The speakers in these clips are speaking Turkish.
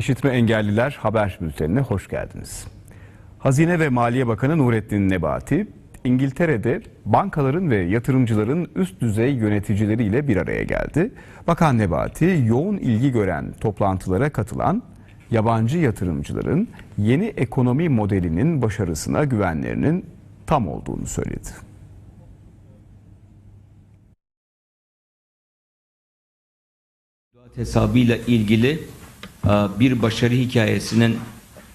İşitme Engelliler Haber Bülteni'ne hoş geldiniz. Hazine ve Maliye Bakanı Nurettin Nebati, İngiltere'de bankaların ve yatırımcıların üst düzey yöneticileriyle bir araya geldi. Bakan Nebati, yoğun ilgi gören toplantılara katılan yabancı yatırımcıların yeni ekonomi modelinin başarısına güvenlerinin tam olduğunu söyledi. Hesabıyla ilgili bir başarı hikayesinin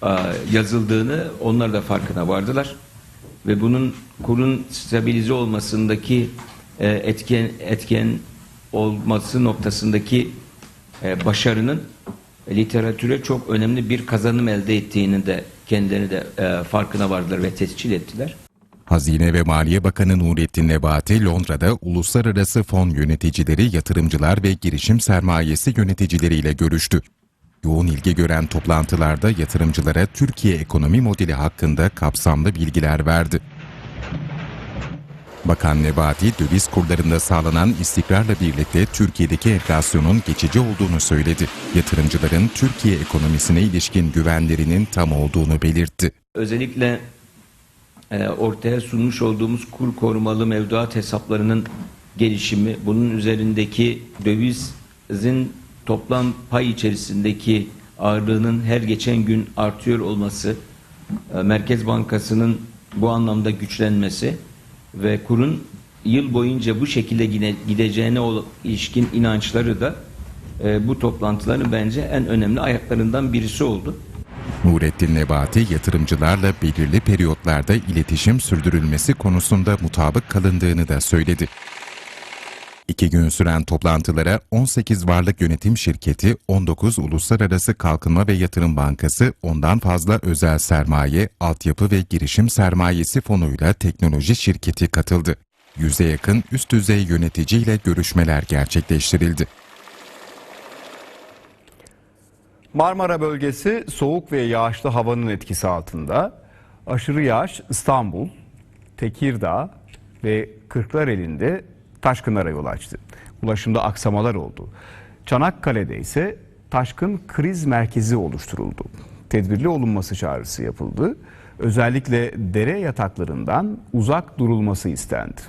e, yazıldığını onlar da farkına vardılar. Ve bunun kurun stabilize olmasındaki e, etken etken olması noktasındaki e, başarının literatüre çok önemli bir kazanım elde ettiğini de kendileri de farkına vardılar ve tescil ettiler. Hazine ve Maliye Bakanı Nurettin Nebati Londra'da uluslararası fon yöneticileri, yatırımcılar ve girişim sermayesi yöneticileriyle görüştü. Yoğun ilgi gören toplantılarda yatırımcılara Türkiye ekonomi modeli hakkında kapsamlı bilgiler verdi. Bakan Nebati, döviz kurlarında sağlanan istikrarla birlikte Türkiye'deki enflasyonun geçici olduğunu söyledi. Yatırımcıların Türkiye ekonomisine ilişkin güvenlerinin tam olduğunu belirtti. özellikle e, ortaya sunmuş olduğumuz kur korumalı mevduat hesaplarının gelişimi, bunun üzerindeki dövizin toplam pay içerisindeki ağırlığının her geçen gün artıyor olması, e, Merkez Bankası'nın bu anlamda güçlenmesi ve kurun yıl boyunca bu şekilde gide- gideceğine ilişkin inançları da e, bu toplantıların bence en önemli ayaklarından birisi oldu. Nurettin Nebati yatırımcılarla belirli periyotlarda iletişim sürdürülmesi konusunda mutabık kalındığını da söyledi. İki gün süren toplantılara 18 varlık yönetim şirketi, 19 uluslararası kalkınma ve yatırım bankası, ondan fazla özel sermaye, altyapı ve girişim sermayesi fonuyla teknoloji şirketi katıldı. Yüze yakın üst düzey yöneticiyle görüşmeler gerçekleştirildi. Marmara bölgesi soğuk ve yağışlı havanın etkisi altında. Aşırı yağış İstanbul, Tekirdağ ve Kırklareli'nde taşkınlara yol açtı. Ulaşımda aksamalar oldu. Çanakkale'de ise taşkın kriz merkezi oluşturuldu. Tedbirli olunması çağrısı yapıldı. Özellikle dere yataklarından uzak durulması istendi.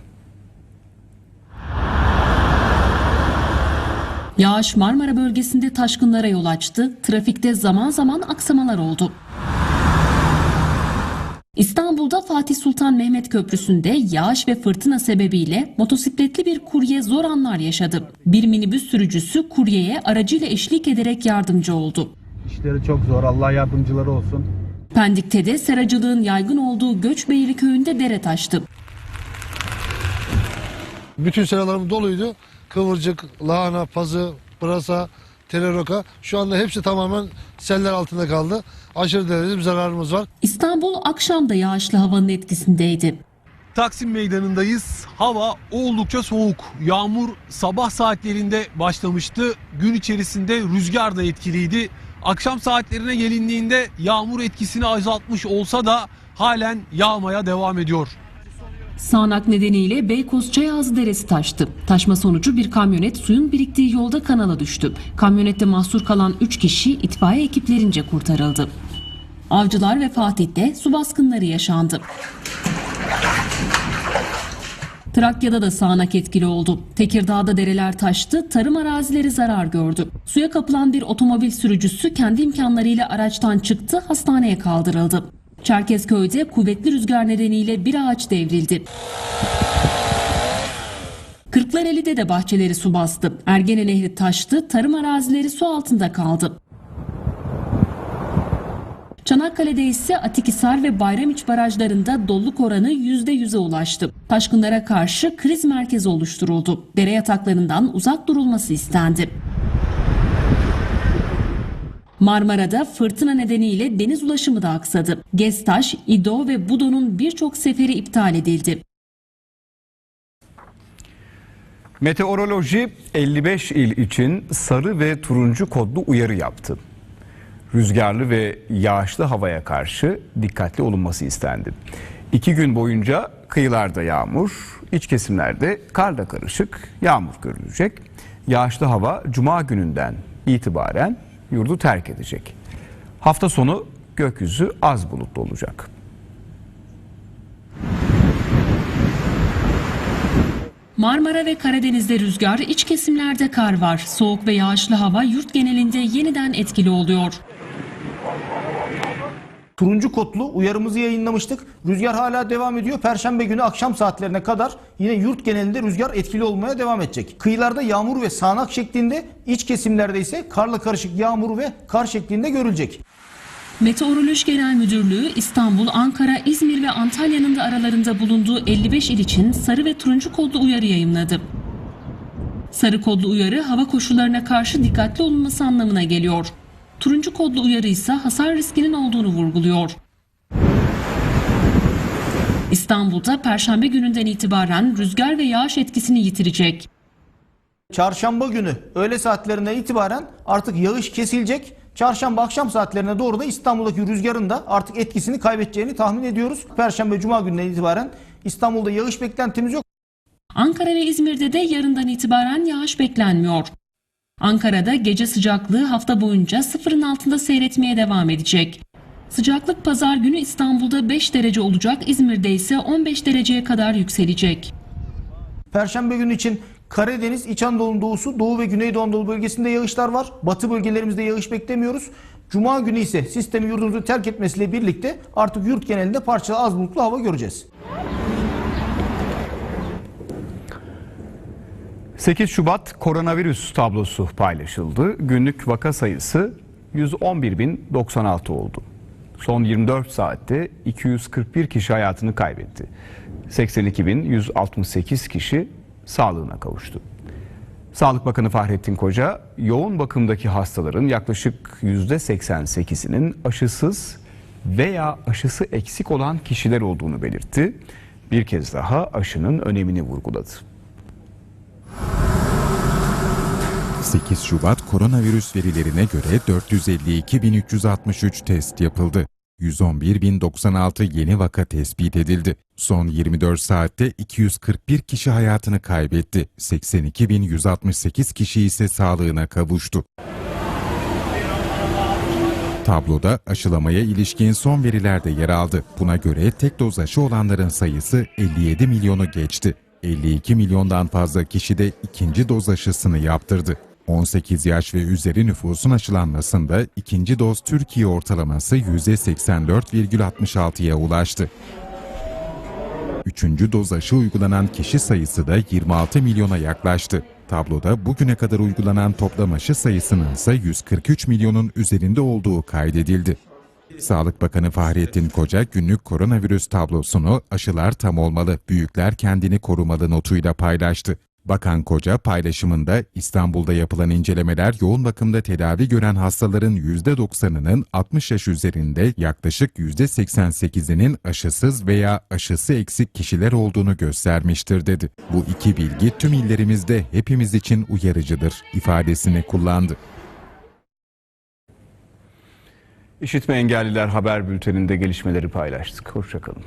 Yağış Marmara bölgesinde taşkınlara yol açtı. Trafikte zaman zaman aksamalar oldu. İstanbul'da Fatih Sultan Mehmet Köprüsü'nde yağış ve fırtına sebebiyle motosikletli bir kurye zor anlar yaşadı. Bir minibüs sürücüsü kuryeye aracıyla eşlik ederek yardımcı oldu. İşleri çok zor. Allah yardımcıları olsun. Pendik'te de seracılığın yaygın olduğu Göçbeyli köyünde dere taştı. Bütün seralarım doluydu. Kıvırcık, lahana, pazı, pırasa, teleroka. Şu anda hepsi tamamen seller altında kaldı. Aşırı derecede bir zararımız var. İstanbul akşamda yağışlı havanın etkisindeydi. Taksim Meydanı'ndayız. Hava oldukça soğuk. Yağmur sabah saatlerinde başlamıştı. Gün içerisinde rüzgar da etkiliydi. Akşam saatlerine gelindiğinde yağmur etkisini azaltmış olsa da halen yağmaya devam ediyor. Sağanak nedeniyle Beykoz Çayazı Deresi taştı. Taşma sonucu bir kamyonet suyun biriktiği yolda kanala düştü. Kamyonette mahsur kalan 3 kişi itfaiye ekiplerince kurtarıldı. Avcılar ve Fatih'te su baskınları yaşandı. Trakya'da da sağanak etkili oldu. Tekirdağ'da dereler taştı, tarım arazileri zarar gördü. Suya kapılan bir otomobil sürücüsü kendi imkanlarıyla araçtan çıktı, hastaneye kaldırıldı. Çerkezköy'de kuvvetli rüzgar nedeniyle bir ağaç devrildi. Kırklareli'de de bahçeleri su bastı. Ergene Nehri taştı, tarım arazileri su altında kaldı. Çanakkale'de ise Atikhisar ve Bayramiç barajlarında doluluk oranı %100'e ulaştı. Taşkınlara karşı kriz merkezi oluşturuldu. Dere yataklarından uzak durulması istendi. Marmara'da fırtına nedeniyle deniz ulaşımı da aksadı. Gestaş, İdo ve Budo'nun birçok seferi iptal edildi. Meteoroloji 55 il için sarı ve turuncu kodlu uyarı yaptı. Rüzgarlı ve yağışlı havaya karşı dikkatli olunması istendi. İki gün boyunca kıyılarda yağmur, iç kesimlerde karla karışık yağmur görülecek. Yağışlı hava cuma gününden itibaren yurdu terk edecek. Hafta sonu gökyüzü az bulutlu olacak. Marmara ve Karadeniz'de rüzgar, iç kesimlerde kar var. Soğuk ve yağışlı hava yurt genelinde yeniden etkili oluyor. Turuncu kodlu uyarımızı yayınlamıştık. Rüzgar hala devam ediyor. Perşembe günü akşam saatlerine kadar yine yurt genelinde rüzgar etkili olmaya devam edecek. Kıyılarda yağmur ve sağanak şeklinde, iç kesimlerde ise karla karışık yağmur ve kar şeklinde görülecek. Meteoroloji Genel Müdürlüğü İstanbul, Ankara, İzmir ve Antalya'nın da aralarında bulunduğu 55 il için sarı ve turuncu kodlu uyarı yayımladı. Sarı kodlu uyarı hava koşullarına karşı dikkatli olunması anlamına geliyor. Turuncu kodlu uyarı ise hasar riskinin olduğunu vurguluyor. İstanbul'da perşembe gününden itibaren rüzgar ve yağış etkisini yitirecek. Çarşamba günü öğle saatlerinden itibaren artık yağış kesilecek. Çarşamba akşam saatlerine doğru da İstanbul'daki rüzgarın da artık etkisini kaybedeceğini tahmin ediyoruz. Perşembe cuma gününden itibaren İstanbul'da yağış beklentimiz yok. Ankara ve İzmir'de de yarından itibaren yağış beklenmiyor. Ankara'da gece sıcaklığı hafta boyunca sıfırın altında seyretmeye devam edecek. Sıcaklık pazar günü İstanbul'da 5 derece olacak, İzmir'de ise 15 dereceye kadar yükselecek. Perşembe günü için Karadeniz, İç Anadolu'nun doğusu, Doğu ve Güneydoğu Anadolu bölgesinde yağışlar var. Batı bölgelerimizde yağış beklemiyoruz. Cuma günü ise sistemi yurdumuzu terk etmesiyle birlikte artık yurt genelinde parçalı az bulutlu hava göreceğiz. 8 Şubat koronavirüs tablosu paylaşıldı. Günlük vaka sayısı 111.096 oldu. Son 24 saatte 241 kişi hayatını kaybetti. 82.168 kişi sağlığına kavuştu. Sağlık Bakanı Fahrettin Koca, yoğun bakımdaki hastaların yaklaşık %88'inin aşısız veya aşısı eksik olan kişiler olduğunu belirtti. Bir kez daha aşının önemini vurguladı. 8 Şubat koronavirüs verilerine göre 452.363 test yapıldı. 111.096 yeni vaka tespit edildi. Son 24 saatte 241 kişi hayatını kaybetti. 82.168 kişi ise sağlığına kavuştu. Tabloda aşılamaya ilişkin son veriler de yer aldı. Buna göre tek doz aşı olanların sayısı 57 milyonu geçti. 52 milyondan fazla kişi de ikinci doz aşısını yaptırdı. 18 yaş ve üzeri nüfusun aşılanmasında ikinci doz Türkiye ortalaması %84,66'ya ulaştı. Üçüncü doz aşı uygulanan kişi sayısı da 26 milyona yaklaştı. Tabloda bugüne kadar uygulanan toplam aşı sayısının ise 143 milyonun üzerinde olduğu kaydedildi. Sağlık Bakanı Fahrettin Koca günlük koronavirüs tablosunu aşılar tam olmalı, büyükler kendini korumalı notuyla paylaştı. Bakan Koca paylaşımında İstanbul'da yapılan incelemeler yoğun bakımda tedavi gören hastaların %90'ının 60 yaş üzerinde yaklaşık %88'inin aşısız veya aşısı eksik kişiler olduğunu göstermiştir dedi. Bu iki bilgi tüm illerimizde hepimiz için uyarıcıdır ifadesini kullandı. İşitme Engelliler Haber Bülteni'nde gelişmeleri paylaştık. Hoşçakalın.